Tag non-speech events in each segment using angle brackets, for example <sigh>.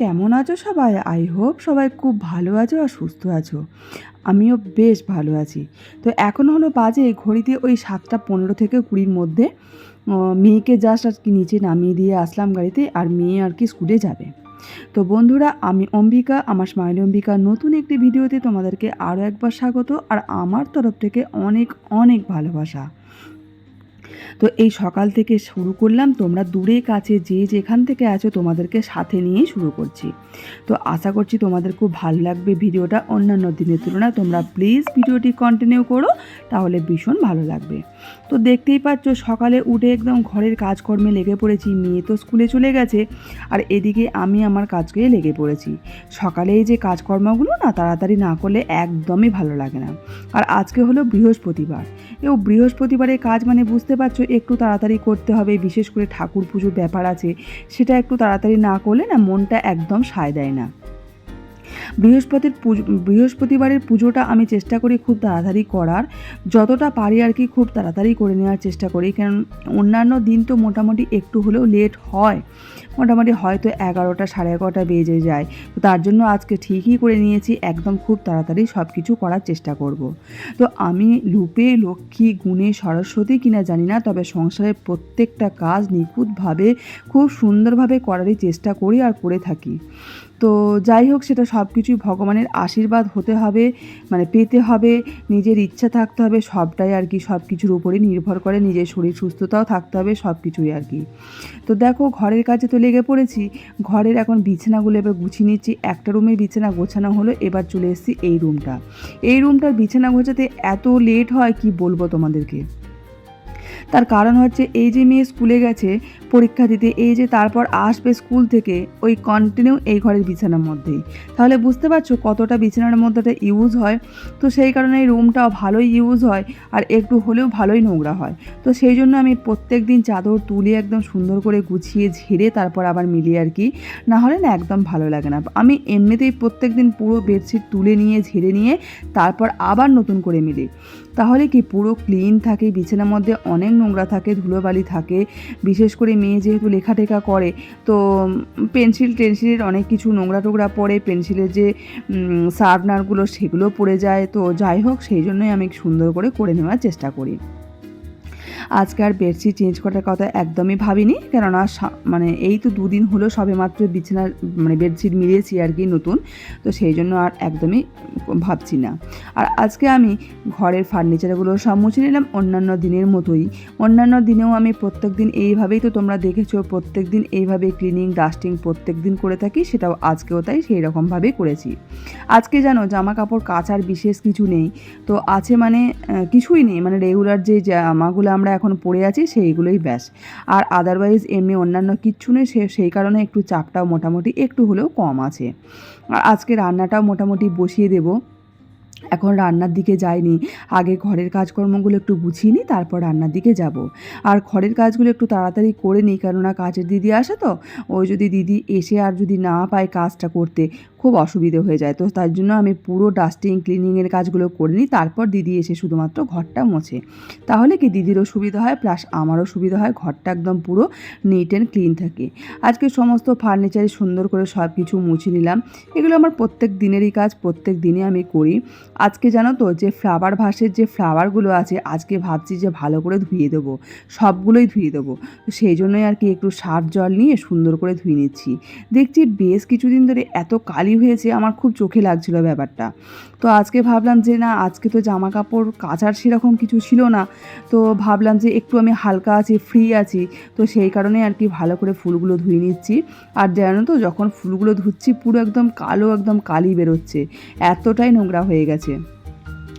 কেমন আছো সবাই? আই হোপ সবাই খুব ভালো আছো আর সুস্থ আছো। আমিও বেশ ভালো আছি। তো এখন হলো বাজে ঘড়িতে ওই সাতটা পনেরো থেকে কুড়ির মধ্যে। মেয়েকে জাস্ট আর কি নিচে নামিয়ে দিয়ে আসলাম গাড়িতে আর মেয়ে আর কি স্কুলে যাবে। তো বন্ধুরা, আমি অম্বিকা, আমার স্মাইল অম্বিকা, নতুন একটি ভিডিওতে তোমাদেরকে আরও একবার স্বাগত। আর আমার তরফ থেকে অনেক অনেক ভালোবাসা। তো এই সকাল থেকে শুরু করলাম। তোমরা দূরে কাছে যে যেখান থেকে আছো তোমাদেরকে সাথে নিয়েই শুরু করছি। তো আশা করছি তোমাদের খুব ভালো লাগবে ভিডিওটা। অন্যান্য দিনের তুলনায় তোমরা প্লিজ ভিডিওটি কন্টিনিউ করো, তাহলে ভীষণ ভালো লাগবে। তো দেখতেই পাচ্ছ, সকালে উঠে একদম ঘরের কাজকর্মে লেগে পড়েছি। মেয়ে তো স্কুলে চলে গেছে, আর এদিকে আমি আমার কাজকে লেগে পড়েছি। সকালে এই যে কাজকর্মগুলো না তাড়াতাড়ি না করলে একদমই ভালো লাগে না। আর আজকে হলো বৃহস্পতিবার। এও বৃহস্পতিবারের কাজ মানে বুঝতে পারছ একটু তাড়াতাড়ি করতে হবে, বিশেষ করে ঠাকুর পুজোর ব্যাপার আছে, সেটা একটু তাড়াতাড়ি না করলে না মনটা একদম সায় দেয় না। বৃহস্পতির পুজো বৃহস্পতিবারের পুজোটা আমি চেষ্টা করি খুব তাড়াতাড়ি করার। যতটা পারি আর কি খুব তাড়াতাড়ি করে নেওয়ার চেষ্টা করি। কারণ অন্যান্য দিন তো মোটামুটি একটু হলেও লেট হয়। মোটামুটি হয়তো এগারোটা, সাড়ে এগারোটা বেজে যায়। তো তার জন্য আজকে ঠিকই করে নিয়েছি, একদম খুব তাড়াতাড়ি সব কিছু করার চেষ্টা করব। তো আমি লুপে, লক্ষ্মী, গুণে, সরস্বতী কিনা জানি না, তবে সংসারের প্রত্যেকটা কাজ নিখুঁতভাবে, খুব সুন্দরভাবে করারই চেষ্টা করি আর করে থাকি। তো যাই হোক, সেটা সব কিছুই ভগবানের আশীর্বাদ হতে হবে মানে পেতে হবে, নিজের ইচ্ছা থাকতে হবে, সবটাই আর কি সব কিছুর উপরে নির্ভর করে, নিজের শরীর সুস্থতাও থাকতে হবে সব কিছুই আর কি। তো দেখো, ঘরের কাছে তো লেগে পড়েছি, ঘরের এখন বিছানাগুলো এবার গুছিয়ে নিচ্ছি, একটা রুমের বিছানা গোছানো হলো, এবার চলে এসেছি এই রুমটা। এই রুমটার বিছানা গোছাতে এত লেট হয়, কি বলব তোমাদেরকে? তার কারণ হচ্ছে এই যে মেয়ে স্কুলে গেছে পরীক্ষা দিতে, এই যে তারপর আসবে স্কুল থেকে, ওই কন্টিনিউ এই ঘরের বিছানার মধ্যেই। তাহলে বুঝতে পারছ কতটা বিছানার মধ্যেটা ইউজ হয়? তো সেই কারণে এই রুমটাও ভালোই ইউজ হয় আর একটু হলেও ভালোই নোংরা হয়। তো সেই জন্য আমি প্রত্যেক দিন চাদর তুলে একদম সুন্দর করে গুছিয়ে ঝেড়ে তারপর আবার মিলিয়ে আর কি, না হলে না একদম ভালো লাগে না। আমি এমনিতেই প্রত্যেক দিন পুরো বেডশিট তুলে নিয়ে, ঝেড়ে নিয়ে তারপর আবার নতুন করে মিলি। তাহলে কি পুরো ক্লিন থাকে, বিছানার মধ্যে অনেক নোংরা থাকে, ধুলোবালি থাকে, বিশেষ করে মেয়ে যেহেতু লেখাটেখা করে, তো পেন্সিল টেন্সিলের অনেক কিছু নোংরা টোংরা পড়ে, পেন্সিলের যে শার্পনারগুলো সেগুলো পড়ে যায়, তো যাই হোক, সেই জন্যই আমি সুন্দর করে করে নেওয়ার চেষ্টা করি। আজকে আর বেডশিট চেঞ্জ করার কথা একদমই ভাবিনি, কেননা মানে এই তো দুদিন হলো সবে মাত্র বিছানার মানে বেডশিট মিলিয়েছি আর কি নতুন, তো সেই জন্য আর একদমই ভাবছি না। আর আজকে আমি ঘরের ফার্নিচারগুলো সব মুছে নিলাম অন্যান্য দিনের মতোই। অন্যান্য দিনেও আমি প্রত্যেক দিন এইভাবেই তো তোমরা দেখেছ, প্রত্যেক দিন এইভাবে ক্লিনিং ডাস্টিং প্রত্যেক দিন করে থাকি, সেটাও আজকেও তাই সেই রকমভাবেই করেছি। আজকে জানো জামা কাপড় কাচার বিশেষ কিছু নেই, তো আছে মানে কিছুই নেই মানে রেগুলার যে জামাগুলো আমরা এখন পড়ে আছি, সেইগুলোই ব্যাস। আর আদারওয়াইজ এমনি অন্যান্য কিচ্ছু নেই, সে সেই কারণে একটু চাপটাও মোটামুটি একটু হলেও কম আছে। আর আজকে রান্নাটাও মোটামুটি বসিয়ে দেবো। এখন রান্নার দিকে যাইনি, আগে ঘরের কাজকর্মগুলো একটু গুছিয়ে নিই, তারপর রান্নার দিকে যাব। আর ঘরের কাজগুলো একটু তাড়াতাড়ি করে নিই, কেননা কাজের দিদি আসে তো, ওই যদি দিদি এসে আর যদি না পায় কাজটা করতে খুব অসুবিধে হয়ে যায়। তো তার জন্য আমি পুরো ডাস্টিং ক্লিনিংয়ের কাজগুলো করে নিই। তারপর দিদি এসে শুধুমাত্র ঘরটা মোছে। তাহলে কি দিদিরও সুবিধা হয়? প্লাস আমারও সুবিধা হয়। ঘরটা একদম পুরো নিট অ্যান্ড ক্লিন থাকে। আজকে সমস্ত ফার্নিচারে সুন্দর করে সব কিছু মুছে নিলাম। এগুলো আমার প্রত্যেক দিনেরই কাজ, প্রত্যেক দিনে আমি করি। আজকে জানো তো, যে ফ্লাওয়ার ভাসের যে ফ্লাওয়ারগুলো আছে, আজকে ভাবছি যে ভালো করে ধুয়ে দেবো। সবগুলোই ধুয়ে দেবো। তো সেই জন্যই আর কি একটু সার জল নিয়ে সুন্দর করে ধুয়ে নিচ্ছি। দেখছি বেশ কিছুদিন ধরে এত কালি হয়েছে, আমার খুব চোখে লাগছিল ব্যাপারটা। তো আজকে ভাবলাম যে, না, আজকে তো জামা কাপড় কাচার সেরকম কিছু ছিল না। তো ভাবলাম যে, একটু আমি হালকা আছি ফ্রি আছি। তো সেই কারণে আর কি ভালো করে ফুলগুলো ধুয়ে নিচ্ছি। আর জানো তো, যখন ফুলগুলো ধুচ্ছি, পুরো একদম কালো, একদম কালি বেরোচ্ছে। এতটাই নোংরা হয়ে গেছে।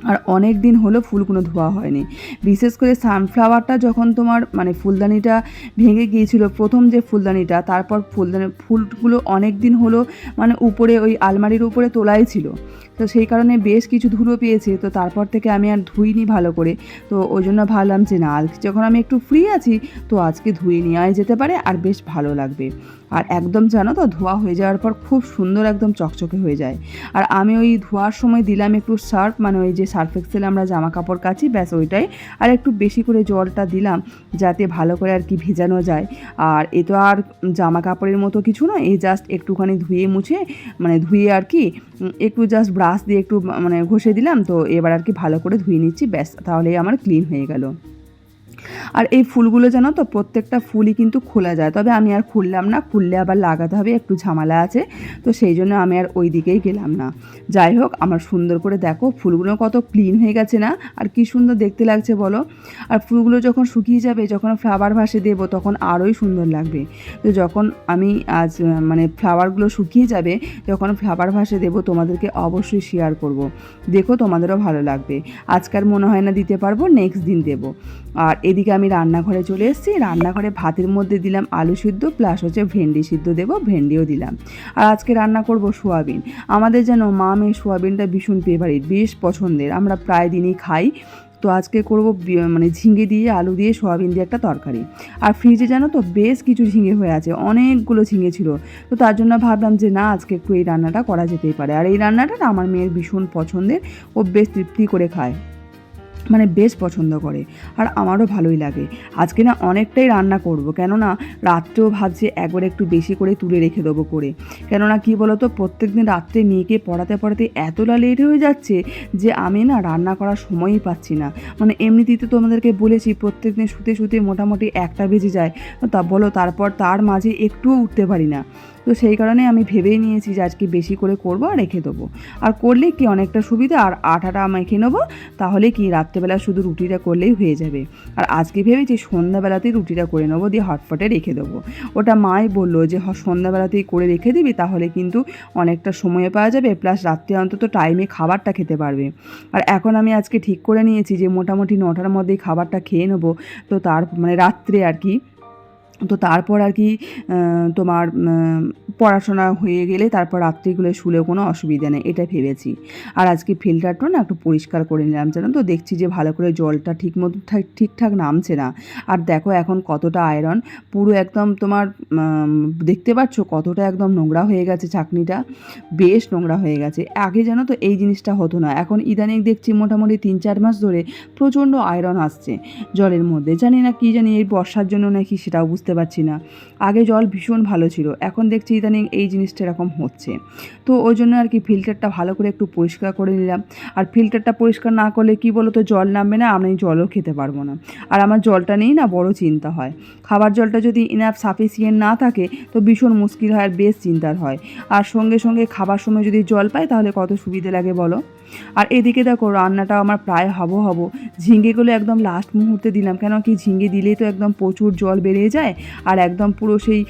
আর অনেক দিন হলো ফুলগুলো ধোয়া হয়নি। বিশেষ করে সানফ্লাওয়ারটা যখন তোমার মানে ফুলদানিটা ভেঙে গিয়েছিল, প্রথম যে ফুলদানিটা, তারপর ফুলদানি, ফুলগুলো অনেক দিন হলো মানে উপরে ওই আলমারির উপরে তোলাই ছিল। তো সেই কারণে বেশ কিছু ধুলো পেয়েছে, তো তারপর থেকে আমি আর ধুইনি ভালো করে। তো ওই জন্য ভাবলাম যে না যখন আমি একটু ফ্রি আছি, তো আজকে ধুয়ে নেওয়াই যেতে পারে আর বেশ ভালো লাগবে। আর একদম জানো তো, ধোয়া হয়ে যাওয়ার পর খুব সুন্দর একদম চকচকে হয়ে যায়। আর আমি ওই ধোয়ার সময় দিলাম একটু সার্ফ মানে ওই যে সার্ফ এক্সেল আমরা জামা কাপড় কাচি, ব্যাস ওইটাই। আর একটু বেশি করে জলটা দিলাম, যাতে ভালো করে আর কি ভেজানো যায়। আর এ তো আর জামা কাপড়ের মতো কিছু না এই জাস্ট একটুখানি ধুয়ে মুছে মানে ধুয়ে আর কি একটু জাস্ট দিয়ে একটু মানে ঘষে দিলাম, তো এবার আর কি ভালো করে ধুয়ে নিচ্ছি, ব্যাস, তাহলেই আমার ক্লিন হয়ে গেল। আর এই ফুলগুলো জানো তো, প্রত্যেকটা ফুলই কিন্তু খোলা যায়। তবে আমি আর খুললাম না, খুললে আবার লাগাতে হবে, একটু ঝামেলা আছে। তো সেই জন্য আমি আর ওই দিকেই গেলাম না। যাই হোক, আমার সুন্দর করে দেখো, ফুলগুলো কত ক্লিন হয়ে গেছে না? আর কি সুন্দর দেখতে লাগছে বলো? আর ফুলগুলো যখন শুকিয়ে যাবে, যখন ফ্লাওয়ার ভাসে দেবো, তখন আরোই সুন্দর লাগবে। তো যখন আমি আজ মানে ফ্লাওয়ারগুলো শুকিয়ে যাবে, যখন ফ্লাওয়ার ভাসে দেবো, তোমাদেরকে অবশ্যই শেয়ার করব। দেখো তোমাদেরও ভালো লাগবে। আজকাল মনে হয় না দিতে পারব নেক্সট দিন দেবো। আর এদিকে আমি রান্নাঘরে চলে এসেছি। রান্নাঘরে ভাতের মধ্যে দিলাম আলু সিদ্ধ প্লাস হচ্ছে ভেন্ডি সিদ্ধ দেবো, ভেন্ডিও দিলাম। আর আজকে রান্না করব সোয়াবিন। আমাদের যেন মা মেয়ে সোয়াবিনটা ভীষণ ফেভারিট বেশ পছন্দের। আমরা প্রায় দিনই খাই। তো আজকে করব মানে ঝিঙে দিয়ে আলু দিয়ে সোয়াবিন দিয়ে একটা তরকারি। আর ফ্রিজে জানো তো বেশ কিছু ঝিঙে হয়ে আছে, অনেকগুলো ঝিঙে ছিল। তো তার জন্য ভাবলাম যে না, আজকে একটু এই রান্নাটা করা যেতেই পারে। আর এই রান্নাটা আমার মেয়ের ভীষণ পছন্দের, ও বেশ তৃপ্তি করে খায়। মানে বেশ পছন্দ করে, আর আমারও ভালোই লাগে। আজকে না অনেকটাই রান্না করব, কেননা রাত্রেও ভাবছি একবার একটু বেশি করে তুলে রেখে দেবো করে। কেননা কি বলতো প্রত্যেক দিন রাত্রে মেয়েকে পড়াতে পড়াতে এতটা লেট হয়ে যাচ্ছে যে আমি না রান্না করার সময়ই পাচ্ছি না। মানে এমনিতেই তো তোমাদেরকে বলেছি প্রত্যেক দিন শুতে শুতে মোটামুটি একটা বেজে যায়। তা বলো, তারপর তার মাঝে একটুও উঠতে পারি না। তো সেই কারণে আমি ভেবেই নিয়েছি যে আজকে বেশি করে করব আর রেখে দেবো। আর করলে কি অনেকটা সুবিধা? আর আটাটা মেখে নেব? তাহলে কি রাত্রেবেলা শুধু রুটিটা করলেই হয়ে যাবে। আর আজকে ভেবেছি সন্ধ্যাবেলাতেই রুটিটা করে নেব, দিয়ে হটপটে রেখে দেবো। ওটা মাই বলল যে সন্ধ্যাবেলাতেই করে রেখে দিবি, তাহলে কিন্তু অনেকটা সময় পাওয়া যাবে, প্লাস রাত্রে অন্তত টাইমে খাবারটা খেতে পারবে। আর এখন আমি আজকে ঠিক করে নিয়েছি যে, মোটামুটি নটার মধ্যেই খাবারটা খেয়ে নেব। তো তার মানে রাত্রে আর কি তো তারপর আর কি তোমার পড়াশোনা হয়ে গেলে তারপর রাত্রিগুলো শুলেও কোনো অসুবিধা নেই এটা ভেবেছি। আর আজকে ফিল্টারটা না একটু পরিষ্কার করে নিলাম, জানো তো? দেখছি যে ভালো করে জলটা ঠিক মতো ঠিকঠাক নামছে না। আর দেখো এখন কতটা আয়রন পুরো একদম তোমার দেখতে পাচ্ছ কতটা একদম নোংরা হয়ে গেছে চাকনিটা? বেশ নোংরা হয়ে গেছে। আগে জানো তো এই জিনিসটা হতো না, এখন ইদানিং দেখছি মোটামুটি তিন চার মাস ধরে প্রচণ্ড আয়রন আসছে জলের মধ্যে। জানি না কি জানি এই বর্ষার জন্য নাকি সেটাও বুঝতে পারছি না। আগে জল ভীষণ ভালো ছিল, এখন দেখছি ইদানিং এই জিনিসটা এরকম হচ্ছে। তো ওই জন্য আর কি ফিল্টারটা ভালো করে একটু পরিষ্কার করে নিলাম। আর ফিল্টারটা পরিষ্কার না করলে কি বলো তো জল নামবে না, আমি জলও খেতে পারব না। আর আমার জলটা নেই না বড় চিন্তা হয়। খাবার জলটা যদি ইনাফ সাফিসিয়েন্ট না থাকে, তো ভীষণ মুশকিল হয় আর বেশ চিন্তার হয়। আর সঙ্গে সঙ্গে খাবার সময় যদি জল পাই, তাহলে কত সুবিধে লাগে বলো? আর এদিকে দেখো, রান্নাটা আমার প্রায় হব হব। ঝিঙ্গেগুলো একদম লাস্ট মুহূর্তে দিলাম কেন কি ঝিঙ্গে দিলেই তো একদম প্রচুর জল বেরিয়ে যায় আর একদম পুরো সেই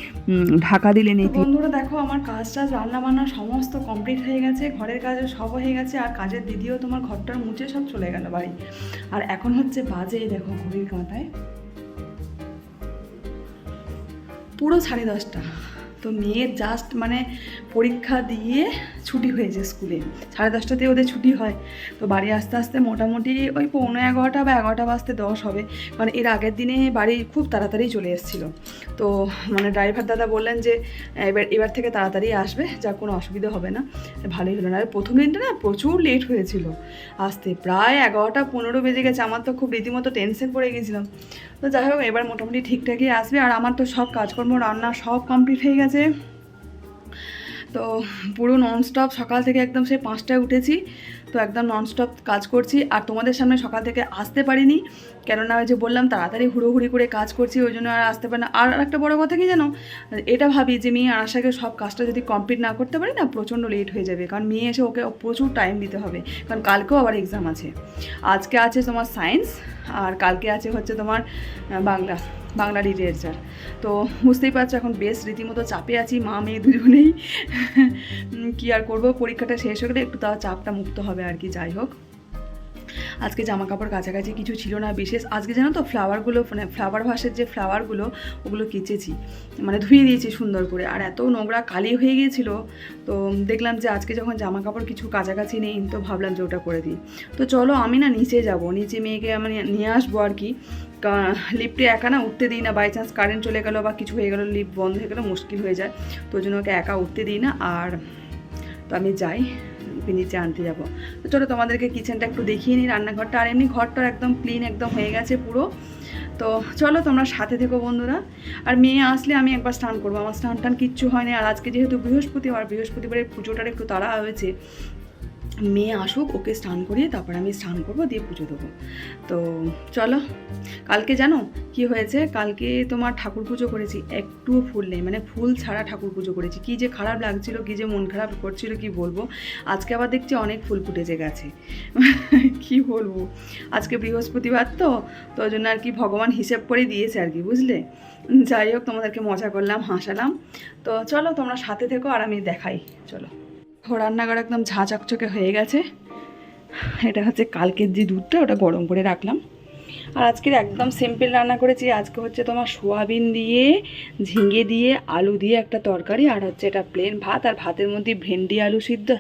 ঢাকা দিলে নেই। বন্ধুরা দেখো, আমার কাজ টাজ, রান্না বান্না সমস্ত কমপ্লিট হয়ে গেছে, ঘরের কাজও সব হয়ে গেছে, আর কাজের দিদিও তোমার ঘরটার মুছে সব চলে গেল বাড়ি। আর এখন হচ্ছে বাজে, দেখো ঘড়ির কাঁটায় পুরো সাড়ে দশটা। তো মেয়ের জাস্ট মানে পরীক্ষা দিয়ে ছুটি হয়েছে স্কুলে। সাড়ে দশটাতে ওদের ছুটি হয়। তো বাড়ি আসতে আসতে মোটামুটি ওই পৌনে এগারোটা বা এগারোটা বাজতে দশ হবে। কারণ এর আগের দিনে বাড়ি খুব তাড়াতাড়ি চলে এসেছিল। তো মানে ড্রাইভার দাদা বললেন যে, এবার এবার থেকে তাড়াতাড়ি আসবে যার কোনো অসুবিধা হবে না। ভালোই হলো। না আর প্রথম দিনটা না প্রচুর লেট হয়েছিল। আসতে প্রায় এগারোটা পনেরো বেজে গেছে। আমার তো খুব রীতিমতো টেনশন পড়ে গেছিলাম। তো যাই হোক, এবার মোটামুটি ঠিকঠাকই আসবে। আর আমার তো সব কাজকর্ম, রান্না সব কমপ্লিট হয়ে গেছে। তো পুরো ননস্টপ সকাল থেকে একদম সেই পাঁচটায় উঠেছি, তো একদম ননস্টপ কাজ করছি। আর তোমাদের সামনে সকাল থেকে আসতে পারিনি, কেননা ওই যে বললাম তাড়াতাড়ি হুড়োহুড়ি করে কাজ করছি, ওই জন্য আর আসতে পারি না। আর একটা বড় কথা কি জানো? এটা ভাবি যে মেয়ে আসার আগে সব কাজটা যদি কমপ্লিট না করতে পারি না, প্রচণ্ড লেট হয়ে যাবে। কারণ মেয়ে এসে ওকে প্রচুর টাইম দিতে হবে। কারণ কালকেও আবার এক্সাম আছে। আজকে আছে তোমার সায়েন্স আর কালকে আছে হচ্ছে তোমার বাংলা। বাংলা লিটারেচার তো বুঝতেই পারছ, এখন বেশ রীতিমতো চাপে আছি, মা, মেয়ে দুজনেই। কি আর করব? পরীক্ষাটা শেষ হলে একটু তাও চাপটা মুক্ত হবে আর কি, যাই হোক। আজকে জামা কাপড় কাছাকাছি কিছু ছিল না, বিশেষ আজকে জানো তো ফ্লাওয়ারগুলো মানে ফ্লাওয়ার ভাসের যে ফ্লাওয়ারগুলো ওগুলো কেচেছি। মানে ধুয়ে দিয়েছি সুন্দর করে। আর এত নোংরা কালি হয়ে গিয়েছিল, তো দেখলাম যে আজকে যখন জামা কাপড় কিছু কাছাকাছি নেই, তো ভাবলাম যে ওটা করে দিই। তো চলো আমি না নিচে যাব, নিচে মেয়েকে আমি নিয়ে আসব আর কি। লিফটে একা না উঠতে দিই না বাই চান্স কারেন্ট চলে গেলো বা কিছু হয়ে গেলো লিফট বন্ধ হয়ে গেলো, মুশকিল হয়ে যায়। তো ওই জন্য ওকে একা উঠতে দিই না, আর তো আমি যাই নিচে আনতে যাব। তো চলো তোমাদেরকে কিচেনটা একটু দেখিয়ে নিই, রান্নাঘরটা। আর এমনি ঘরটা একদম ক্লিন একদম হয়ে গেছে পুরো। তো চলো তোমরা সাথে থেকো বন্ধুরা। আর মেয়ে আসলে আমি একবার স্নান করব। আমার স্নান টান কিচ্ছু হয়নি আর আজকে যেহেতু বৃহস্পতিবার বৃহস্পতিবারের পুজোটার একটু তাড়া হয়েছে মেয়ে আসুক, ওকে স্নান করিয়ে তারপর আমি স্নান করব, দিয়ে পুজো দেবো। তো চলো, কালকে জানো কি হয়েছে? কালকে তোমার ঠাকুর পুজো করেছি একটুও ফুল নেই মানে ফুল ছাড়া ঠাকুর পুজো করেছি। কি যে খারাপ লাগছিল, কি যে মন খারাপ করছিল, কি বলব? আজকে আবার দেখছি অনেক ফুল ফুটেছে গেছে। <laughs> কি বলব? আজকে বৃহস্পতিবার তো তো ওই জন্য আর কি ভগবান হিসেব করে দিয়েছে আর কি, বুঝলে? যাই হোক, তোমাদেরকে মজা করলাম, হাসালাম। তো চলো, তোমরা সাথে থেকো আর আমি দেখাই। চলো। রান্নাঘর একদম ঝাঁ চকচকে হয়ে গেছে। এটা হচ্ছে কালকের যে দুধটা, ওটা গরম করে রাখলাম। আর আজকের একদম সিম্পল রান্না করেছি। আজকে হচ্ছে তোমার সোয়াবিন দিয়ে, ঝিঙে দিয়ে, আলু দিয়ে একটা তরকারি, আর হচ্ছে এটা প্লেন ভাত, আর ভাতের মধ্যে ভেন্ডি আলু সিদ্ধ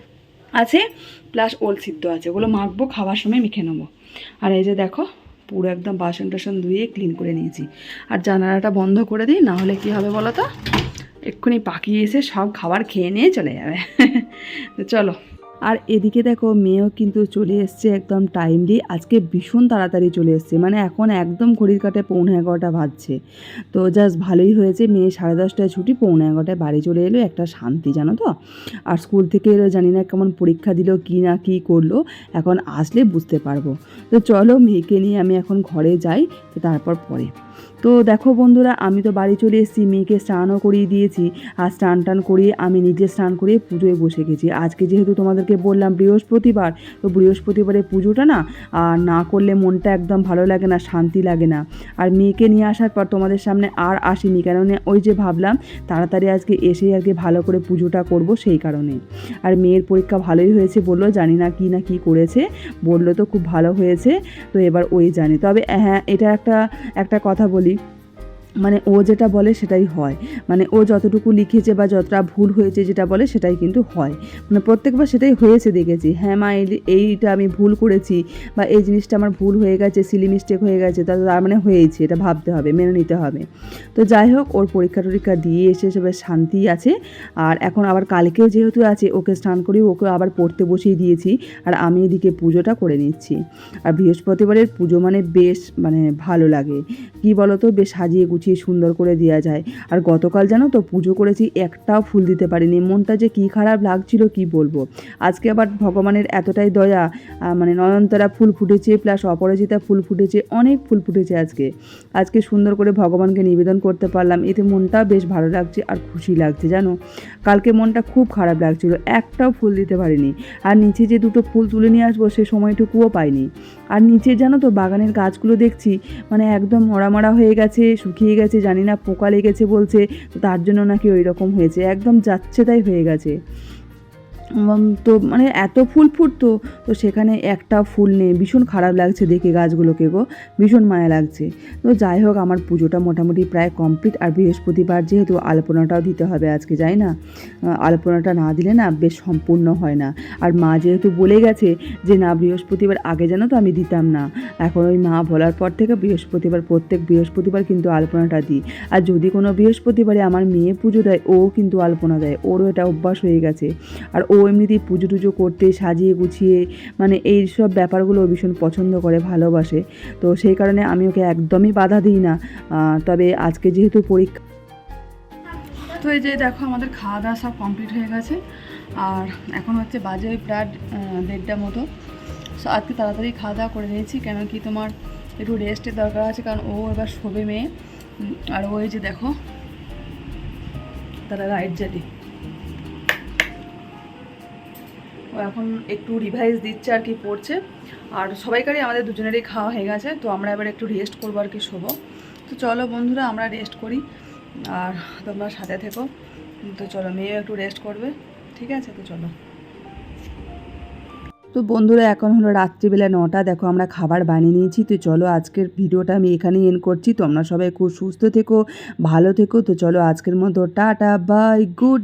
আছে প্লাস ওল সিদ্ধ আছে। ওগুলো মাখবো, খাওয়ার সময় মেখে নেব। আর এই যে দেখো, পুরো একদম বাসন টাসন ধুয়ে ক্লিন করে নিয়েছি। আর জানালাটা বন্ধ করে দিই, না হলে কী হবে বলো তো? এক্ষুনি পাকিয়ে এসে সব খাবার খেয়ে নিয়ে চলে যাবে। চলো। আর এদিকে দেখো মেয়েও কিন্তু চলে এসছে একদম টাইমলি আজকে ভীষণ তাড়াতাড়ি চলে এসছে। মানে এখন একদম ঘড়ির কাটে পৌনে এগারোটা বাজছে। তো জাস্ট ভালোই হয়েছে। মেয়ে সাড়ে দশটায় ছুটি, পৌনে এগারোটায় বাড়ি চলে এলো। একটা শান্তি, জানো তো? আর স্কুল থেকে এলো, জানি না কেমন পরীক্ষা দিল, কি না কি করল। এখন আসলে বুঝতে পারব। তো চলো মেয়েকে নিয়ে আমি এখন ঘরে যাই। তো তারপর পরে। তো দেখো বন্ধুরা, আমি তো বাড়ি চলে এসেছি, মেয়েকে স্নানও করিয়ে দিয়েছি আর স্নান টান করিয়ে আমি নিজে স্নান করিয়ে পুজোয় বসে গেছি। আজকে যেহেতু তোমাদেরকে বললাম বৃহস্পতিবার, তো বৃহস্পতিবারে পুজোটা না, আর না করলে মনটা একদম ভালো লাগে না, শান্তি লাগে না। আর মেয়েকে নিয়ে আসার পর তোমাদের সামনে আর আসিনি কারণ ওই যে ভাবলাম তাড়াতাড়ি আজকে এসেই আর কি ভালো করে পুজোটা করব সেই কারণে। আর মেয়ের পরীক্ষা ভালোই হয়েছে বলল, জানি না কি না কি করেছে, বলল তো খুব ভালো হয়েছে, তো এবার ওই জানে। তবে হ্যাঁ এটা একটা একটা কথা বলি। মানে ও যেটা বলে সেটাই হয়। মানে ও যতটুকু লিখেছে বা যতটা ভুল হয়েছে যেটা বলে সেটাই কিন্তু হয়। মানে প্রত্যেকবার সেটাই হয়েছে দেখেছি। হ্যাঁ মা এইটা আমি ভুল করেছি বা এই জিনিসটা আমার ভুল হয়ে গেছে সিলি মিস্টেক হয়ে গেছে, তা তার মানে হয়েছে, এটা ভাবতে হবে, মেনে নিতে হবে। তো যাই হোক, ওর পরীক্ষা টরীক্ষা দিয়ে এসে সে বেশ শান্তি আছে। আর এখন আবার কালকেও যেহেতু আছে, ওকে স্নান করিয়ে ওকে আবার পড়তে বসিয়ে দিয়েছি। আর আমি এদিকে পুজোটা করে নিচ্ছি। আর বৃহস্পতিবারের পুজো মানে বেশ মানে ভালো লাগে। কি বলো তো বেশ সাজিয়ে গুছিয়ে সুন্দর করে দেওয়া যায়। আর গতকাল জানো তো পুজো করেছি, একটাও ফুল দিতে পারিনি। মনটা যে কী খারাপ লাগছিল কি বলব? আজকে আবার ভগবানের এতটাই দয়া মানে নয়নতারা ফুল ফুটেছে প্লাস অপরাজিতা ফুল ফুটেছে, অনেক ফুল ফুটেছে আজকে। আজকে সুন্দর করে ভগবানকে নিবেদন করতে পারলাম। এতে মনটাও বেশ ভালো লাগছে আর খুশি লাগছে, জানো? কালকে মনটা খুব খারাপ লাগছিল, একটাও ফুল দিতে পারিনি। আর নিচে যে দুটো ফুল তুলে নিয়ে আসব, সে সময়টুকুও পাইনি। আর নিচে জানো তো বাগানের গাছগুলো দেখছি মানে একদম মরা মরা হয়ে গেছে, শুকিয়ে গেছে, জানি না পোকা লেগেছে বলছে তার জন্য নাকি ওই রকম হয়েছে। একদম যাচ্ছে তাই হয়ে গেছে। তো মানে এত ফুল ফুটতো, তো সেখানে একটা ফুল নেই। ভীষণ খারাপ লাগছে দেখে গাছগুলোকে গো, ভীষণ মায়া লাগছে। তো যাই হোক, আমার পুজোটা মোটামুটি প্রায় কমপ্লিট আর বৃহস্পতিবার যেহেতু আলপনাটাও দিতে হবে আজকে, যাই না? আলপনাটা না দিলে না বেশ সম্পূর্ণ হয় না। আর মা যেহেতু বলে গেছে যে না, বৃহস্পতিবার আগে যেন তো আমি দিতাম না। এখন ওই মা বলার পর থেকে বৃহস্পতিবার, প্রত্যেক বৃহস্পতিবার কিন্তু আলপনাটা দিই। আর যদি কোনো বৃহস্পতিবারে আমার মেয়ে পুজো দেয়, ও কিন্তু আলপনা দেয়। ওরও এটা অভ্যাস হয়ে গেছে। আর ও এমনিতেই পুজো টুজো করতে, সাজিয়ে গুছিয়ে মানে এই সব ব্যাপারগুলো ও ভীষণ পছন্দ করে, ভালোবাসে। তো সেই কারণে আমি ওকে একদমই বাধা দিই না। তবে আজকে যেহেতু পরীক্ষা তো এই যে দেখো, আমাদের খাওয়া দাওয়া সব কমপ্লিট হয়ে গেছে। আর এখন হচ্ছে বাজে প্রায় দেড়টা মতো। সো আজকে তাড়াতাড়ি খাওয়া দাওয়া করে নিয়েছি, কেন কি তোমার একটু রেস্টের দরকার আছে, কারণ ও এবার শোবে মেয়ে। আর ওই যে দেখো, তারা রাইট জাতি এখন একটু রিভাইজ দিচ্ছে আর কি পড়ছে। আর সবাইকারই আমাদের দুজনেরই খাওয়া হয়ে গেছে, তো আমরা এবার একটু রেস্ট করব আর কি শোবো তো চলো বন্ধুরা, আমরা রেস্ট করি। আর তোমরা সাথে থেকো। তো চলো, মেয়েও একটু রেস্ট করবে। ঠিক আছে, তো চলো। তো বন্ধুরা, এখন হলো রাত্রিবেলা নটা। দেখো, আমরা খাবার বানিয়ে নিয়েছি। তো চলো, আজকের ভিডিওটা আমি এখানেই এন্ড করছি। তোমরা সবাই খুব সুস্থ থেকো, ভালো থেকো। তো চলো, আজকের মতো টাটা বাই গুড